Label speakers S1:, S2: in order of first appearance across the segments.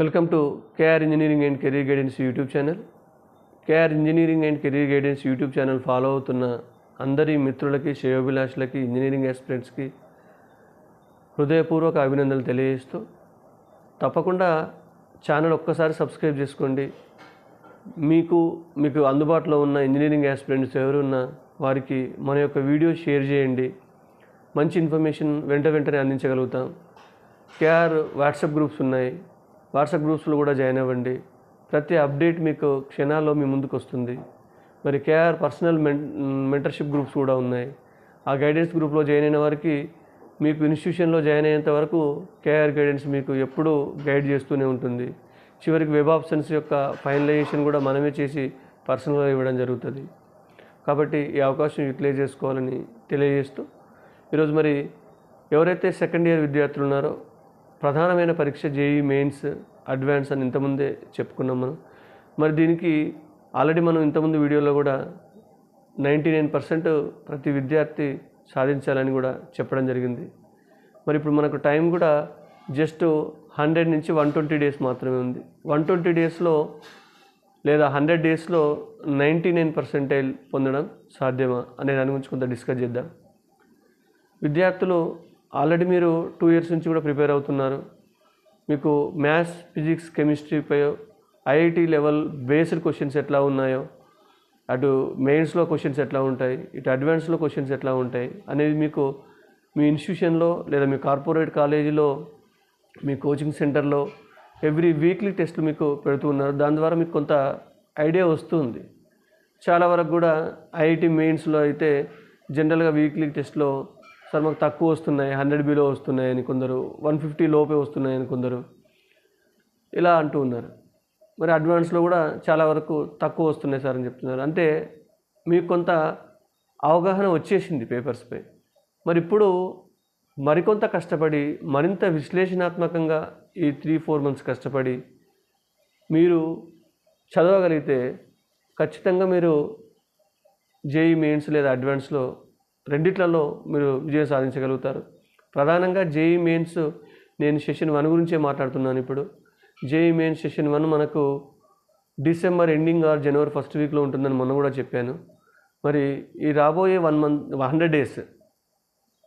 S1: Welcome to KR engineering and career guidance YouTube channel. KR engineering and career guidance YouTube channel follow అవుతున్న అందరి మిత్రులకి శ్రేయోభిలాషులకి engineering ఆస్పిరెంట్స్కి హృదయపూర్వక అభినందనలు తెలియజేస్తూ తప్పకుండా ఛానల్ ఒక్కసారి సబ్స్క్రైబ్ చేసుకోండి. మీకు మీకు అందుబాటులో ఉన్న ఇంజనీరింగ్ ఆస్పిరెంట్స్ ఎవరున్నా వారికి మన యొక్క వీడియో షేర్ చేయండి. మంచి ఇన్ఫర్మేషన్ వెంట వెంటనే అందించగలుగుతాం. కేఆర్ వాట్సాప్ గ్రూప్స్ ఉన్నాయి. వాట్సాప్ గ్రూప్స్లో కూడా జాయిన్ అవ్వండి. ప్రతి అప్డేట్ మీకు క్షణాల్లో మీ ముందుకు వస్తుంది. మరి కేఆర్ పర్సనల్ మెంటర్షిప్ గ్రూప్స్ కూడా ఉన్నాయి. ఆ గైడెన్స్ గ్రూప్లో జాయిన్ అయిన వారికి మీకు ఇన్స్టిట్యూషన్లో జాయిన్ అయ్యేంత వరకు కేఆర్ గైడెన్స్ మీకు ఎప్పుడూ గైడ్ చేస్తూనే ఉంటుంది. చివరికి వెబ్ ఆప్షన్స్ యొక్క ఫైనలైజేషన్ కూడా మనమే చేసి పర్సనల్గా ఇవ్వడం జరుగుతుంది. కాబట్టి ఈ అవకాశం యూటిలైజ్ చేసుకోవాలని తెలియజేస్తూ ఈరోజు మరి ఎవరైతే సెకండ్ ఇయర్ విద్యార్థులు ఉన్నారో ప్రధానమైన పరీక్ష జేఈ మెయిన్స్ అడ్వాన్స్ అని ఇంతకుముందే చెప్పుకున్నాం మనం. మరి దీనికి ఆల్రెడీ మనం ఇంతకుముందు వీడియోలో కూడా నైంటీ నైన్ పర్సెంట్ ప్రతి విద్యార్థి సాధించాలని కూడా చెప్పడం జరిగింది. మరి ఇప్పుడు మనకు టైం కూడా జస్ట్ హండ్రెడ్ నుంచి వన్ ట్వంటీ డేస్ మాత్రమే ఉంది. వన్ ట్వంటీ డేస్లో లేదా హండ్రెడ్ డేస్లో నైంటీ నైన్ పర్సెంటైల్ పొందడం సాధ్యమా అనే దాని గురించి కొంత డిస్కస్ చేద్దాం. విద్యార్థులు ఆల్రెడీ మీరు టూ ఇయర్స్ నుంచి కూడా ప్రిపేర్ అవుతున్నారు. మీకు మ్యాథ్స్ ఫిజిక్స్ కెమిస్ట్రీపై ఐఐటి లెవెల్ బేస్డ్ క్వశ్చన్స్ ఎట్లా ఉన్నాయో అటు మెయిన్స్లో క్వశ్చన్స్ ఎట్లా ఉంటాయి ఇటు అడ్వాన్స్లో క్వశ్చన్స్ ఎట్లా ఉంటాయి అనేది మీకు మీ ఇన్స్టిట్యూషన్లో లేదా మీ కార్పొరేట్ కాలేజీలో మీ కోచింగ్ సెంటర్లో ఎవ్రీ వీక్లీ టెస్ట్లు మీకు పెడుతూ ఉన్నారు. దాని ద్వారా మీకు కొంత ఐడియా వస్తుంది. చాలా వరకు కూడా ఐఐటి మెయిన్స్లో అయితే జనరల్గా వీక్లీ టెస్ట్లో సార్ మాకు తక్కువ వస్తున్నాయి హండ్రెడ్ బిలో వస్తున్నాయని కొందరు వన్ ఫిఫ్టీ లోపే వస్తున్నాయని కొందరు ఇలా అంటూ ఉన్నారు. మరి అడ్వాన్స్లో కూడా చాలా వరకు తక్కువ వస్తున్నాయి సార్ అని చెప్తున్నారు. అంటే మీకు కొంత అవగాహన వచ్చేసింది పేపర్స్పై. మరి ఇప్పుడు మరికొంత కష్టపడి మరింత విశ్లేషణాత్మకంగా ఈ త్రీ ఫోర్ మంత్స్ కష్టపడి మీరు చదవగలిగితే ఖచ్చితంగా మీరు జేఈ మెయిన్స్ లేదా అడ్వాన్స్లో రెండిట్లలో మీరు విజయం సాధించగలుగుతారు. ప్రధానంగా జేఈ మెయిన్స్ నేను సెషన్ వన్ గురించే మాట్లాడుతున్నాను ఇప్పుడు. జేఈ మెయిన్ సెషన్ వన్ మనకు December ending or January first వీక్లో ఉంటుందని మొన్న కూడా చెప్పాను. మరి ఈ రాబోయే వన్ మంత్ హండ్రెడ్ డేస్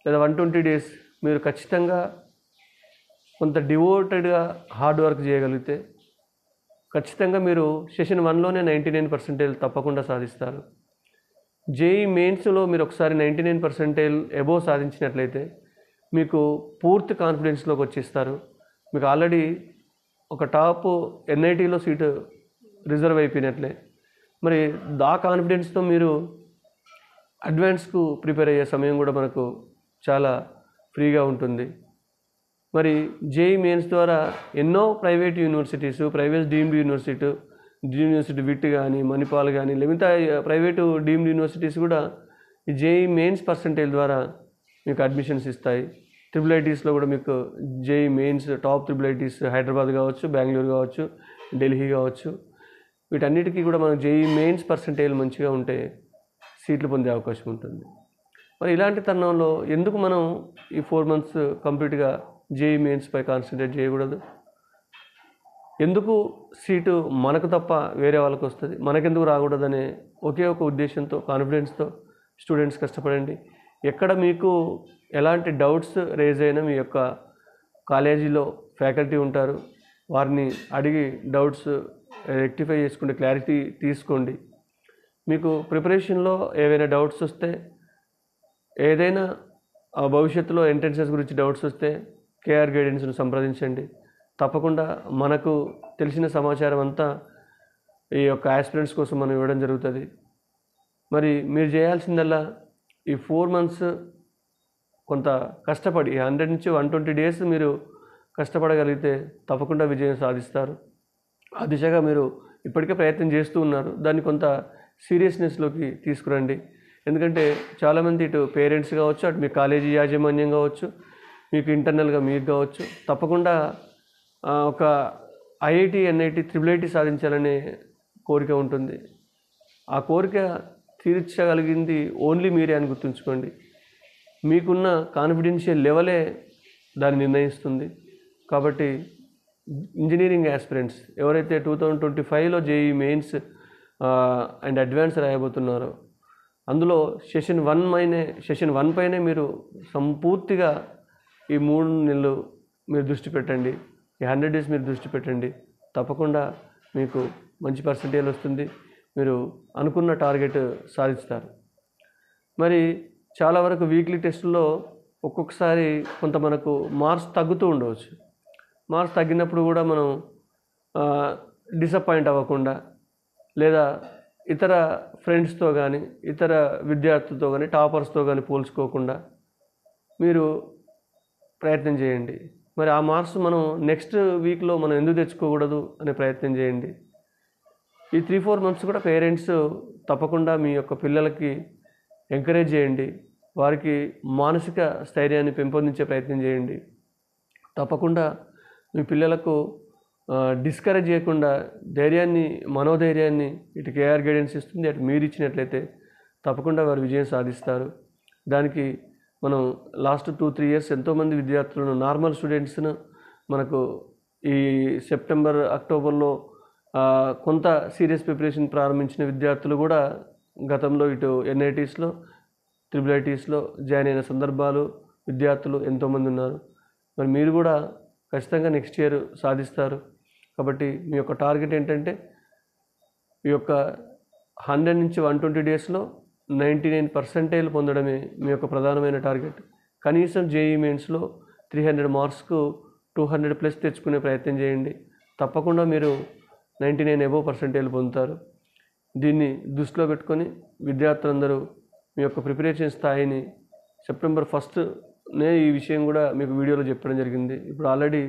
S1: లేదా వన్ ట్వంటీ డేస్ మీరు ఖచ్చితంగా కొంత డివోటెడ్గా హార్డ్ వర్క్ చేయగలిగితే ఖచ్చితంగా మీరు సెషన్ వన్లోనే నైంటీ నైన్ పర్సెంటేజ్ తప్పకుండా సాధిస్తారు. జేఈ మెయిన్స్లో మీరు ఒకసారి నైంటీ నైన్ పర్సెంటేజ్ ఎబోవ్ సాధించినట్లయితే మీకు పూర్తి కాన్ఫిడెన్స్లోకి వచ్చేస్తారు. మీకు ఆల్రెడీ ఒక టాప్ ఎన్ఐటీలో సీటు రిజర్వ్ అయిపోయినట్లే. మరి దా కాన్ఫిడెన్స్తో మీరు అడ్వాన్స్కు ప్రిపేర్ అయ్యే సమయం కూడా మనకు చాలా ఫ్రీగా ఉంటుంది. మరి జేఈ మెయిన్స్ ద్వారా ఎన్నో private universities private deemed university deemed university VIT కానీ మణిపాల్ కానీ మిగతా ప్రైవేటు డీమ్డ్ యూనివర్సిటీస్ కూడా ఈ జేఈ మెయిన్స్ పర్సంటేజ్ ద్వారా మీకు అడ్మిషన్స్ ఇస్తాయి. ట్రిపుల్ ఐటీస్లో కూడా మీకు JEE mains top triple ITs Hyderabad కావచ్చు బెంగళూరు కావచ్చు ఢిల్లీ కావచ్చు. వీటన్నిటికీ కూడా మనకు జేఈ మెయిన్స్ పర్సంటేజ్ మంచిగా ఉంటే సీట్లు పొందే అవకాశం ఉంటుంది. మరి ఇలాంటి తరుణంలో ఎందుకు మనం ఈ ఫోర్ మంత్స్ కంప్లీట్గా జేఈ మెయిన్స్పై కాన్సన్ట్రేట్ చేయకూడదు? ఎందుకు సీటు మనకు తప్ప వేరే వాళ్ళకి వస్తుంది? మనకెందుకు రాకూడదనే ఒకే ఒక ఉద్దేశంతో కాన్ఫిడెన్స్తో స్టూడెంట్స్ కష్టపడండి. ఎక్కడ మీకు ఎలాంటి డౌట్స్ రేజ్ అయినా మీ యొక్క కాలేజీలో ఫ్యాకల్టీ ఉంటారు. వారిని అడిగి డౌట్స్ రెక్టిఫై చేసుకుంటే క్లారిటీ తీసుకోండి. మీకు ప్రిపరేషన్లో ఏవైనా డౌట్స్ వస్తే ఏదైనా ఆ భవిష్యత్తులో ఎంట్రన్సెస్ గురించి డౌట్స్ వస్తే కేఆర్ గైడెన్స్ను సంప్రదించండి. తప్పకుండా మనకు తెలిసిన సమాచారం అంతా ఈ యొక్క యాస్పిరెంట్స్ కోసం మనం ఇవ్వడం జరుగుతుంది. మరి మీరు చేయాల్సిందల్లా ఈ ఫోర్ మంత్స్ కొంత కష్టపడి హండ్రెడ్ నుంచి వన్ ట్వంటీ డేస్ మీరు కష్టపడగలిగితే తప్పకుండా విజయం సాధిస్తారు. ఆ దిశగా మీరు ఇప్పటికే ప్రయత్నం చేస్తూ ఉన్నారు. దాన్ని కొంత సీరియస్నెస్లోకి తీసుకురండి. ఎందుకంటే చాలామంది ఇటు పేరెంట్స్ కావచ్చు అటు మీ కాలేజీ యాజమాన్యం కావచ్చు మీకు ఇంటర్నల్గా మీకు కావచ్చు తప్పకుండా ఒక ఐఐటి ఎన్ఐటి త్రిబుల్ ఐటి సాధించాలనే కోరిక ఉంటుంది. ఆ కోరిక తీర్చగలిగింది ఓన్లీ మీరే అని గుర్తుంచుకోండి. మీకున్న కాన్ఫిడెన్షియల్ లెవెలే దాన్ని నిర్ణయిస్తుంది. కాబట్టి ఇంజనీరింగ్ ఆస్పిరెంట్స్ ఎవరైతే టూ థౌజండ్ ట్వంటీ ఫైవ్లో జేఈ మెయిన్స్ అండ్ అడ్వాన్స్ రాయబోతున్నారో అందులో సెషన్ వన్ మైనే సెషన్ వన్ పైనే మీరు సంపూర్తిగా ఈ మూడు నెలలు మీరు దృష్టి పెట్టండి. ఈ హండ్రెడ్ డేస్ మీరు దృష్టి పెట్టండి. తప్పకుండా మీకు మంచి పర్సంటేజ్ వస్తుంది. మీరు అనుకున్న టార్గెట్ సాధిస్తారు. మరి చాలా వరకు వీక్లీ టెస్టుల్లో ఒక్కొక్కసారి కొంత మనకు మార్క్స్ తగ్గుతూ ఉండవచ్చు. మార్క్స్ తగ్గినప్పుడు కూడా మనం డిసప్పాయింట్ అవ్వకుండా లేదా ఇతర ఫ్రెండ్స్తో కానీ ఇతర విద్యార్థులతో కానీ టాపర్స్తో కానీ పోల్చుకోకుండా మీరు ప్రయత్నం చేయండి. మరి ఆ మార్క్స్ మనం నెక్స్ట్ వీక్లో మనం ఎందుకు తెచ్చుకోకూడదు అనే ప్రయత్నం చేయండి. ఈ త్రీ ఫోర్ మంత్స్ కూడా పేరెంట్స్ తప్పకుండా మీ యొక్క పిల్లలకి ఎంకరేజ్ చేయండి. వారికి మానసిక స్థైర్యాన్ని పెంపొందించే ప్రయత్నం చేయండి. తప్పకుండా మీ పిల్లలకు డిస్కరేజ్ చేయకుండా ధైర్యాన్ని మనోధైర్యాన్ని ఇటు కేఆర్ గైడెన్స్ ఇస్తుంది. అటు మీరు ఇచ్చినట్లయితే తప్పకుండా వారు విజయం సాధిస్తారు. దానికి మనం లాస్ట్ టూ త్రీ ఇయర్స్ ఎంతోమంది విద్యార్థులను నార్మల్ స్టూడెంట్స్ను మనకు ఈ సెప్టెంబర్ అక్టోబర్లో కొంత సీరియస్ ప్రిపరేషన్ ప్రారంభించిన విద్యార్థులు కూడా గతంలో ఇటు ఎన్ఐటీస్లో ట్రిపుల్ ఐటీస్లో జాయిన్ అయిన సందర్భాలు విద్యార్థులు ఎంతోమంది ఉన్నారు. మరి మీరు కూడా ఖచ్చితంగా నెక్స్ట్ ఇయర్ సాధిస్తారు. కాబట్టి మీ యొక్క టార్గెట్ ఏంటంటే ఈ యొక్క హండ్రెడ్ నుంచి వన్ ట్వంటీ డేస్లో నైంటీ నైన్ పర్సెంటేజ్ పొందడమే మీ యొక్క ప్రధానమైన టార్గెట్. కనీసం జేఈ మెయిన్స్లో త్రీ హండ్రెడ్ మార్క్స్కు టూ హండ్రెడ్ ప్లస్ తెచ్చుకునే ప్రయత్నం చేయండి. తప్పకుండా మీరు నైంటీ నైన్ ఎబో పర్సెంటేజ్ పొందుతారు. దీన్ని దృష్టిలో పెట్టుకొని విద్యార్థులందరూ మీ యొక్క ప్రిపరేషన్ స్థాయిని సెప్టెంబర్ ఫస్ట్నే ఈ విషయం కూడా మీకు వీడియోలో చెప్పడం జరిగింది. ఇప్పుడు ఆల్రెడీ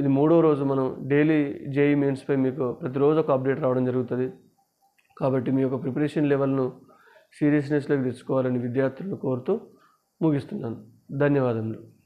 S1: ఇది మూడో రోజు మనం డైలీ జేఈ మెయిన్స్పై మీకు ప్రతిరోజు ఒక అప్డేట్ రావడం జరుగుతుంది. కాబట్టి మీ యొక్క ప్రిపరేషన్ లెవెల్ను సీరియస్నెస్లోకి తెచ్చుకోవాలని విద్యార్థులను కోరుతూ ముగిస్తున్నాను. ధన్యవాదములు.